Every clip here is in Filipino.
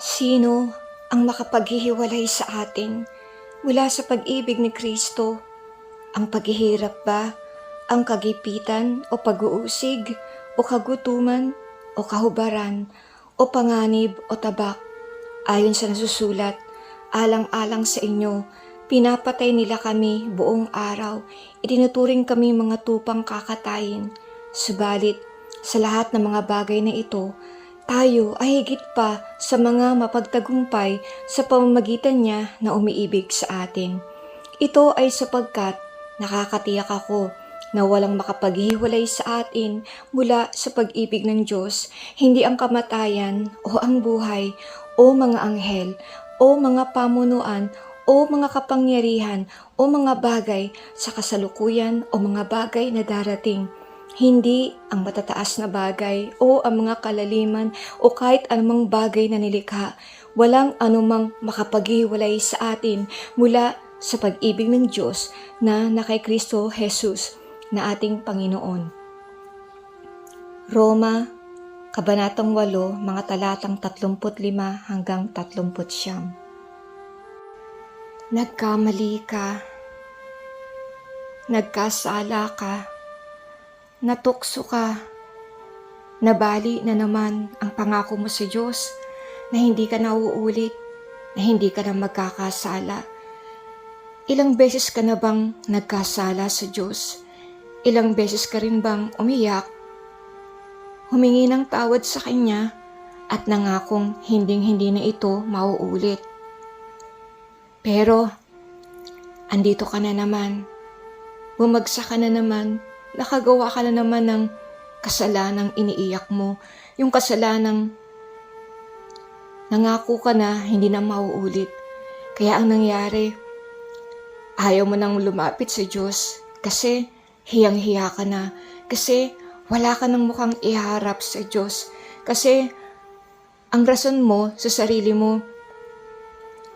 Sino ang makapaghihiwalay sa atin mula sa pag-ibig ni Kristo? Ang paghihirap ba? Ang kagipitan o pag-uusig o kagutuman o kahubaran o panganib o tabak? Ayon sa nasusulat, alang-alang sa inyo, pinapatay nila kami buong araw, itinuturing kami mga tupang kakatayin. Subalit, sa lahat ng mga bagay na ito, tayo ay higit pa sa mga mapagtagumpay sa pamamagitan niya na umiibig sa atin. Ito ay sapagkat nakakatiyak ako na walang makapaghiwalay sa atin mula sa pag-ibig ng Diyos, hindi ang kamatayan o ang buhay o mga anghel o mga pamunuan o mga kapangyarihan o mga bagay sa kasalukuyan o mga bagay na darating hindi ang matataas na bagay o ang mga kalaliman o kahit anumang bagay na nilikha. Walang anumang makapaghiwalay sa atin mula sa pag-ibig ng Diyos na na kay Kristo Jesus na ating Panginoon. Roma, Kabanatang 8, mga talatang 35 hanggang 39. Nagkamali ka. Nagkasala ka natukso ka. Nabali na naman ang pangako mo sa Diyos na hindi ka nauulit, na hindi ka na magkakasala. Ilang beses ka na bang nagkasala sa Diyos? Ilang beses ka rin bang umiyak? Humingi ng tawad sa Kanya at nangakong hinding-hindi na ito mauulit. Pero, andito ka na naman. Bumagsak ka na naman nakagawa ka na naman ng kasalanang iniiyak mo, yung kasalanang nangako ka na hindi na mauulit. Kaya ang nangyari, ayaw mo nang lumapit sa Diyos kasi hiyang-hiya ka na, kasi wala ka nang mukhang iharap sa Diyos, kasi ang rason mo sa sarili mo,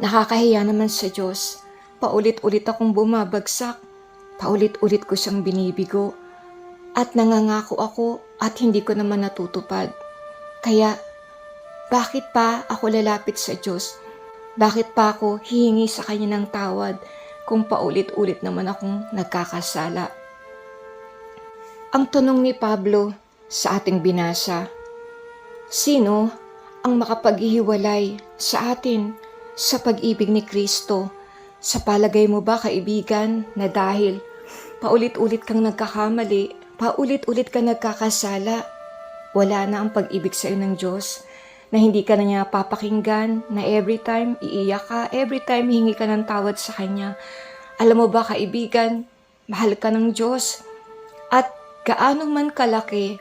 nakakahiya naman sa Diyos. Paulit-ulit akong bumabagsak Paulit-ulit ko siyang binibigo at nangangako ako at hindi ko naman natutupad. Kaya, bakit pa ako lalapit sa Diyos? Bakit pa ako hihingi sa Kanya ng tawad kung paulit-ulit naman akong nagkakasala? Ang tanong ni Pablo sa ating binasa, Sino ang makapaghihiwalay sa atin sa pag-ibig ni Kristo? Sa palagay mo ba, kaibigan, na dahil paulit-ulit kang nagkakamali, paulit-ulit kang nagkakasala, wala na ang pag-ibig sa iyo ng Diyos, na hindi ka na niya papakinggan, na every time iiyak ka, every time hingi ka ng tawad sa Kanya. Alam mo ba, kaibigan, mahal ka ng Diyos. At gaano man kalaki,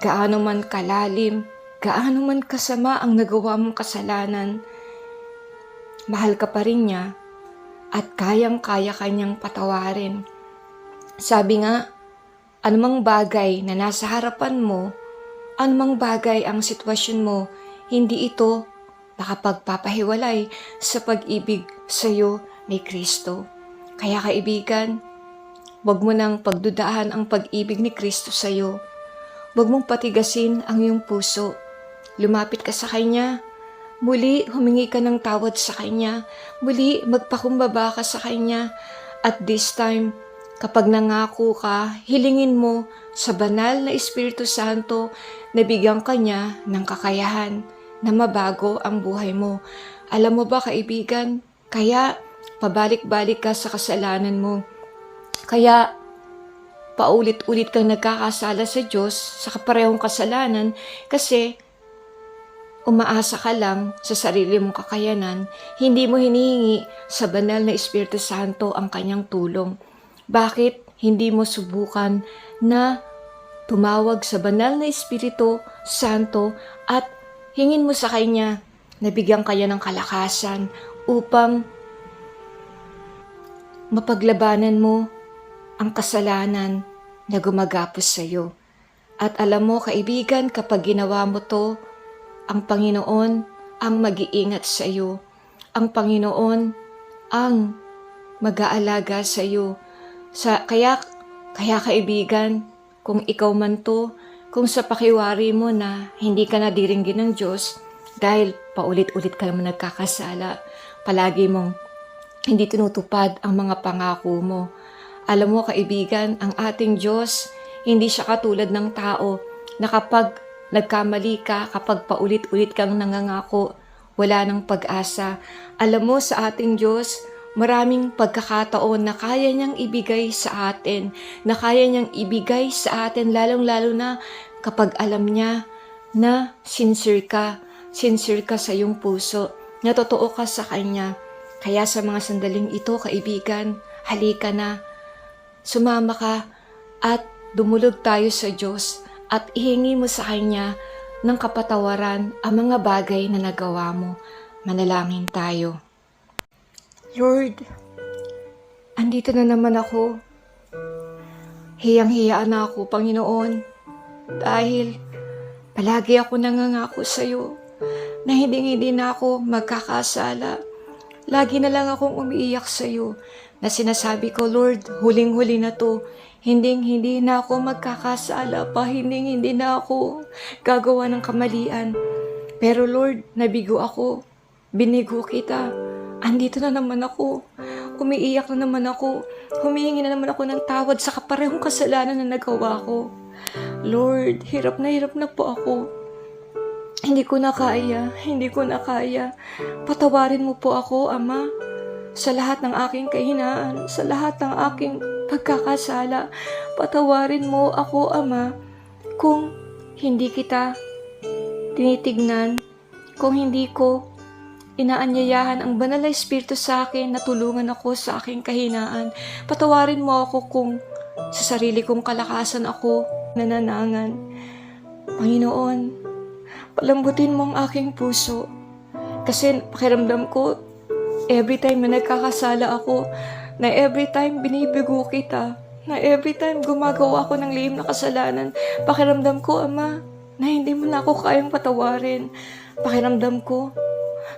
gaano man kalalim, gaano man kasama ang nagawa mong kasalanan, mahal ka pa rin niya at kayang-kaya kanyang patawarin. Sabi nga, anumang bagay na nasa harapan mo, anumang bagay ang sitwasyon mo, hindi ito nakapagpapahiwalay sa pag-ibig sa iyo ni Kristo. Kaya kaibigan, huwag mo nang pagdudahan ang pag-ibig ni Kristo sa iyo. Huwag mong patigasin ang iyong puso. Lumapit ka sa Kanya Muli, humingi ka ng tawad sa Kanya. Muli, magpakumbaba ka sa Kanya. At this time, kapag nangako ka, hilingin mo sa banal na Espiritu Santo na bigyan ka niya ng kakayahan na mabago ang buhay mo. Alam mo ba, kaibigan, kaya pabalik-balik ka sa kasalanan mo. Kaya paulit-ulit kang nagkakasala sa Diyos sa kaparehong kasalanan kasi umaasa ka lang sa sarili mong kakayanan, hindi mo hinihingi sa banal na Espiritu Santo ang kanyang tulong. Bakit hindi mo subukan na tumawag sa banal na Espiritu Santo at hingin mo sa kanya na bigyan kaya ng kalakasan upang mapaglabanan mo ang kasalanan na gumagapos sa iyo. At alam mo, kaibigan, kapag ginawa mo to, ang Panginoon ang mag-iingat sa iyo. Ang Panginoon ang mag-aalaga sa iyo. Sa, kaya, kaya kaibigan, kung ikaw man to, kung sa pakiwari mo na hindi ka nadiringgin ng Diyos, Dahil paulit-ulit ka naman nagkakasala. Palagi mong hindi tinutupad ang mga pangako mo. Alam mo, kaibigan, ang ating Diyos, hindi siya katulad ng tao na kapag nagkamali ka, kapag paulit-ulit kang nangangako, wala ng pag-asa. Alam mo, sa ating Diyos, maraming pagkakataon na kaya niyang ibigay sa atin, na kaya niyang ibigay sa atin, lalong-lalo na kapag alam niya na sincere ka, sincere ka sa iyong puso, na totoo ka sa Kanya. Kaya sa mga sandaling ito, kaibigan, halika na, sumama ka at dumulog tayo sa Diyos at ihingi mo sa Kanya ng kapatawaran ang mga bagay na nagawa mo. Manalangin tayo. Lord, andito na naman ako. Hiyang-hiya na ako, Panginoon, dahil palagi ako nangangako sa iyo na hindi-hindi na ako magkakasala. Lagi na lang akong umiiyak sa iyo na sinasabi ko, Lord, huling-huli na to. Hinding-hindi na ako magkakasala pa, hinding-hindi na ako gagawa ng kamalian. Pero Lord, nabigo ako. Binigo kita. Andito na naman ako. Umiiyak na naman ako. Humihingi na naman ako ng tawad sa kaparehong kasalanan na nagawa ko. Lord, hirap na hirap na po ako. Hindi ko na kaya, hindi ko na kaya. Patawarin mo po ako, Ama, sa lahat ng aking kahinaan, sa lahat ng aking pagkakasala. Patawarin mo ako, Ama, kung hindi kita tinitignan, kung hindi ko inaanyayahan ang banal na espiritu sa akin na tulungan ako sa aking kahinaan. Patawarin mo ako kung sa sarili kong kalakasan ako nananangan. Panginoon, palambutin mo ang aking puso. Kasi pakiramdam ko, every time na nagkakasala ako, na every time binibigo kita, na every time gumagawa ako ng lihim na kasalanan, pakiramdam ko, Ama, na hindi mo na ako kayang patawarin. Pakiramdam ko,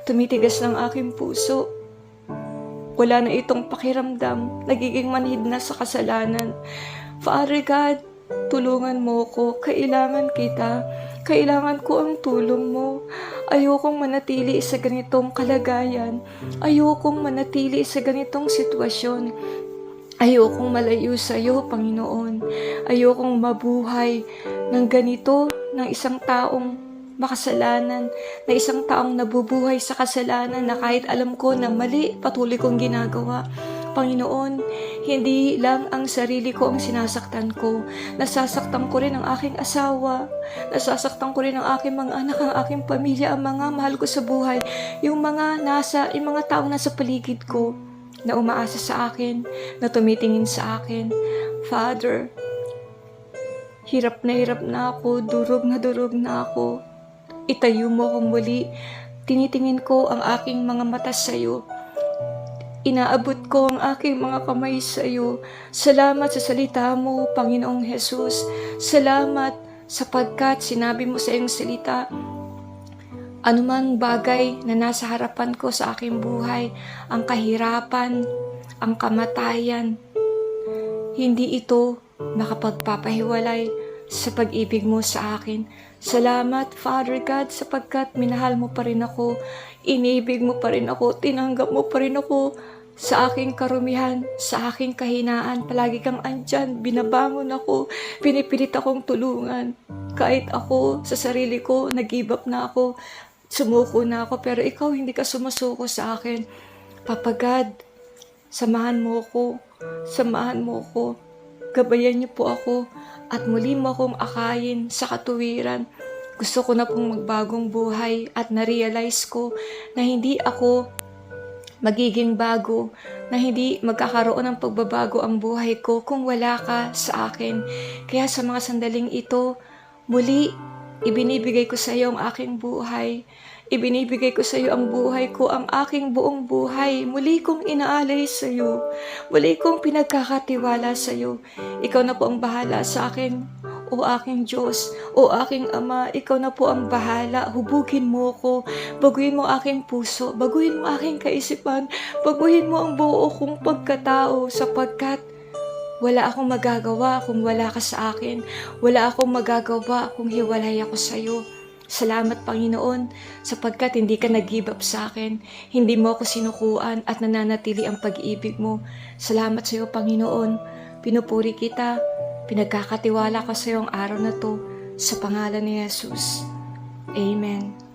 tumitigas ng aking puso. Wala na itong pakiramdam, nagiging manhid na sa kasalanan. Father God, tulungan mo ko, kailangan kita, kailangan ko ang tulong mo. Ayokong manatili sa ganitong kalagayan. Ayokong manatili sa ganitong sitwasyon. Ayokong malayo sa iyo, Panginoon. Ayokong mabuhay ng ganito ng isang taong makasalanan, na isang taong nabubuhay sa kasalanan na kahit alam ko na mali, patuloy kong ginagawa. Panginoon, hindi lang ang sarili ko ang sinasaktan ko. Nasasaktan ko rin ang aking asawa. Nasasaktan ko rin ang aking mga anak, ang aking pamilya, ang mga mahal ko sa buhay. Yung mga nasa, yung mga taong nasa paligid ko na umaasa sa akin, na tumitingin sa akin. Father, hirap na hirap na ako, durog na durog na ako. Itayo mo akong muli. Tinitingin ko ang aking mga mata sa iyo. Inaabot ko ang aking mga kamay sa iyo. Salamat sa salita mo, Panginoong Hesus. Salamat sapagkat sinabi mo sa iyong salita, anumang bagay na nasa harapan ko sa aking buhay, ang kahirapan, ang kamatayan, hindi ito makapagpapahiwalay sa pag-ibig mo sa akin. Salamat, Father God, sapagkat minahal mo pa rin ako, inibig mo pa rin ako, tinanggap mo pa rin ako sa aking karumihan, sa aking kahinaan. Palagi kang andyan, binabangon ako, pinipilit akong tulungan. Kahit ako, sa sarili ko, nag-give up na ako, sumuko na ako, pero ikaw hindi ka sumusuko sa akin. Papa God, samahan mo ako, samahan mo ako, gabayan niyo po ako, at muli mo akong akayin sa katuwiran. Gusto ko na pong magbagong buhay at na-realize ko na hindi ako magiging bago, na hindi magkakaroon ng pagbabago ang buhay ko kung wala ka sa akin. Kaya sa mga sandaling ito, muli ibinibigay ko sa iyo ang aking buhay. Ibinibigay ko sa iyo ang buhay ko, ang aking buong buhay. Muli kong inaalay sa iyo. Muli kong pinagkakatiwala sa iyo. Ikaw na po ang bahala sa akin. O aking Diyos, o aking Ama, ikaw na po ang bahala. Hubugin mo ko. Baguhin mo aking puso. Baguhin mo aking kaisipan. Baguhin mo ang buo kong pagkatao sapagkat wala akong magagawa kung wala ka sa akin. Wala akong magagawa kung hiwalay ako sa iyo. Salamat Panginoon sapagkat hindi ka nag-give up sa akin. Hindi mo ako sinukuan at nananatili ang pag-ibig mo. Salamat sa iyo Panginoon. Pinupuri kita. Pinagkakatiwala ko sa iyong araw na to sa pangalan ni Jesus. Amen.